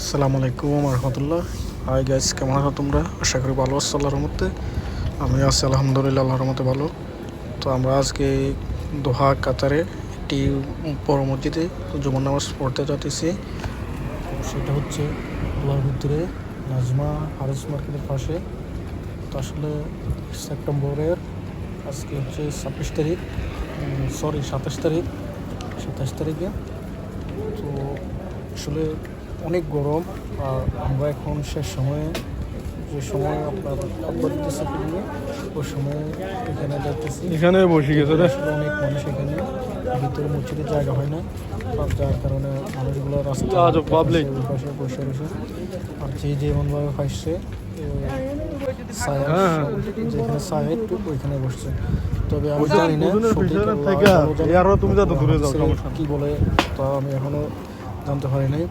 আসসালামু আলাইকুম রহমতুল্লাহ। Hi guys কেমন আছো তোমরা? আশা করি ভালো আছো আল্লাহর রহমতে। আমি আছি আলহামদুলিল্লাহ, আল্লাহর রহমতে ভালো। তো আমরা আজকে দোহা, কাতারে একটি বড় মসজিদে জুমার নামাজ পড়তে যাচ্ছি। সেটা হচ্ছে দোহার ভিতরে নাজমা হারিস মার্কেটের পাশে। তো আসলে সেপ্টেম্বরের, আজকে হচ্ছে ছাব্বিশ তারিখ সরি সাতাশ তারিখ, সাতাশ তারিখে। তো আসলে অনেক গরম আর আমরা এখন শেষ সময়ে যে সময় আপনার দিতেছে ফিল্মে ওই সময় এখানে যাইতেছি। এখানে বসে গেছে অনেক মানুষ এখানে ভিতরে মসজিদের জায়গা হয় না আর যার কারণে মানুষগুলো রাস্তা। ওই পাশে বসে রয়েছে আর যে যেমনভাবে ফাইসছে হ্যাঁ। যেখানে সাহেব একটু ওইখানে বসছে। তবে আমি জানি না তুমি কি বলে তা আমি এখনও জানতে পারি নাই।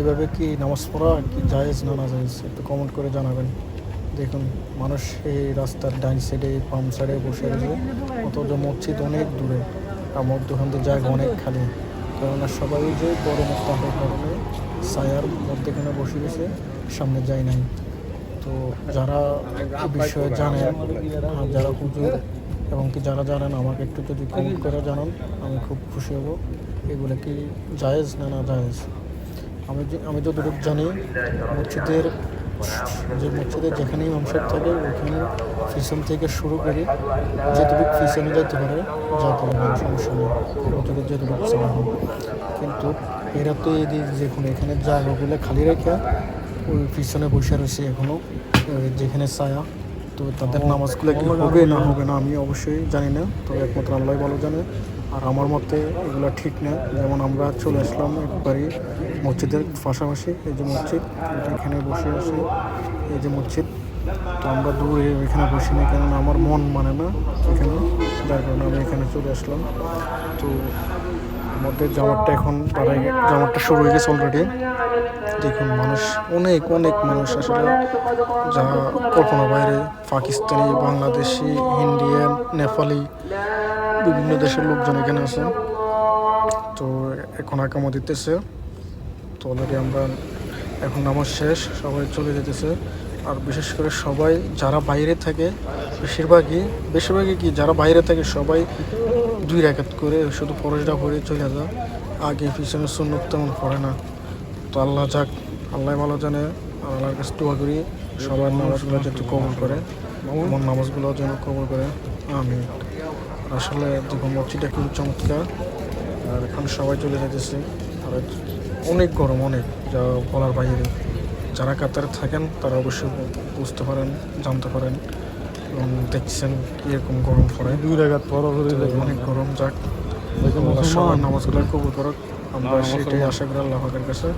এভাবে কি নামাজ পড়া, কি জায়েজ না না জায়েজ, একটু কমেন্ট করে জানাবেন। দেখুন, মানুষ এই রাস্তার ডাইন সাইডে বাম সাইডে বসে রয়েছে। অথচ মসজিদ অনেক দূরে, আর মধ্যখানতে জায়গা অনেক খালি। কেননা সবাই যে বড় তাপের কারণে ছায়ার মধ্যেখানে বসে গেছে সামনে যায় নাই। তো যারা বিষয়ে জানেন, আর যারা হুজুর, এবং কি যারা জানেন, আমাকে একটু যদি কমেন্ট করে জানান, আমি খুব খুশি হব। এগুলো কি জায়েজ না না জায়েজ? আমি আমি যতটুকু জানি, মসজিদের যে মসজিদের যেখানে ইমাম থাকে ওখানে পিছন থেকে শুরু করে যেটুকু পিছনে যেতে পারে যাতে কোনো সমস্যা নেই। চাওয়া হয়। কিন্তু এরা তো এই যে যেখানে এখানে জায়গাগুলো খালি রেখে ওই পিছনে বসে রয়েছে এখনও ওই যেখানে ছায়া। তো তাদের নামাজগুলো কি হবে না হবে না আমি অবশ্যই জানি না। তবে একমাত্র আল্লাহ ভালো জানে। আর আমার মতে এগুলো ঠিক না। যেমন আমরা চলে আসলাম একবারই মসজিদের পাশাপাশি, এই যে মসজিদ এখানে বসে আছে, এই যে মসজিদ। তো আমরা দূরে এখানে বসি না, কেননা আমার মন মানে না এখানে, যার কারণে আমি এখানে চলে আসলাম। তো আমাদের জামারটা এখন গে- জামারটা শুরু হয়ে গেছে অলরেডি দেখুন, মানুষ, অনেক অনেক মানুষ আসলে যা কল্পনা বাইরে, পাকিস্তানি, বাংলাদেশি, ইন্ডিয়ান, নেপালি বিভিন্ন দেশের লোকজন এখানে আছে। তো এখন আকামা দিতেছে। তো অলরেডি আমরা এখন নামাজ শেষ, সবাই চলে যেতেছে। আর বিশেষ করে সবাই যারা বাইরে থাকে, বেশিরভাগই বেশিরভাগই কি যারা বাইরে থাকে সবাই দুই রেখাত করে শুধু ফরজটা পরে চলে যায়। আগে পিছনে সুন্নত তেমন পড়ে না। তো আল্লাহ যাক, আল্লাহ ভালো জানে। আর আল্লাহর কাছে দোয়া করি, সবার নামাজগুলো যাতে কবল করে, আমার নামাজগুলো যেন কবল করে। আমি আসলে দেখুন মসজিদটা খুব চমৎকার। আর এখন সবাই চলে যেতেছে আর অনেক গরম অনেক যা বলার বাইরে। যারা কাতারে থাকেন তারা অবশ্যই বুঝতে পারেন জানতে পারেন এবং দেখছেন কীরকম গরম পড়ে। দুই রেখাত পর অনেক গরম যাক। দেখো সবার নামাজগুলো কবুল করুক। আমরা সেটাই আশা করি আল্লাহ পাকের কাছে।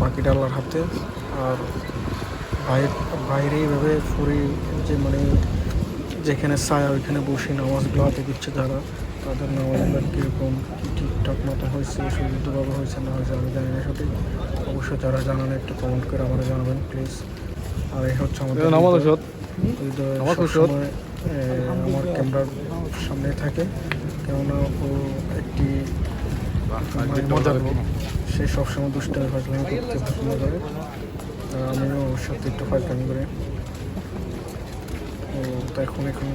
বাকিটা আল্লাহর হাতে। আর বাইরে বাইরে এইভাবে ফুরি যে মানে যেখানে ছায়া ওইখানে বসে নামাজ হাতে দিচ্ছে যারা তাদের নামাজগুলো কীরকম কী ঠিকঠাক মতো হয়েছে শুদ্ধভাবে হয়েছে না হয়েছে আমি জানি না সঠিক। অবশ্যই যারা জানান একটু কমেন্ট করে আমার জানাবেন প্লিজ আর এই হচ্ছে আমাদের নামাজ আমার ক্যামেরার সামনে থাকে কেননা ও একটি মানে মজার সে সবসময় দুষ্টামি ফাজলামি করতে পছন্দ করে। আমিও ওর সাথে একটু ফাজলামি করি। তো এখন এখন।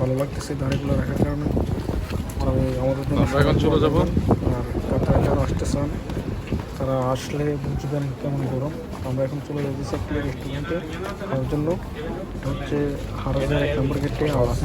ভালো লাগতেছে দাঁড়িয়েগুলো রাখার কারণে। তবে আমাদের এখন চলে যাব। আর কাতারে যারা আসতে চান তারা আসলে বুঝবেন কেমন গরম। আমরা এখন চলে যাচ্ছি একটি রেস্টুরেন্টে খাওয়ার জন্য হচ্ছে হারাজের এক নম্বর গেটে আওয়াজ।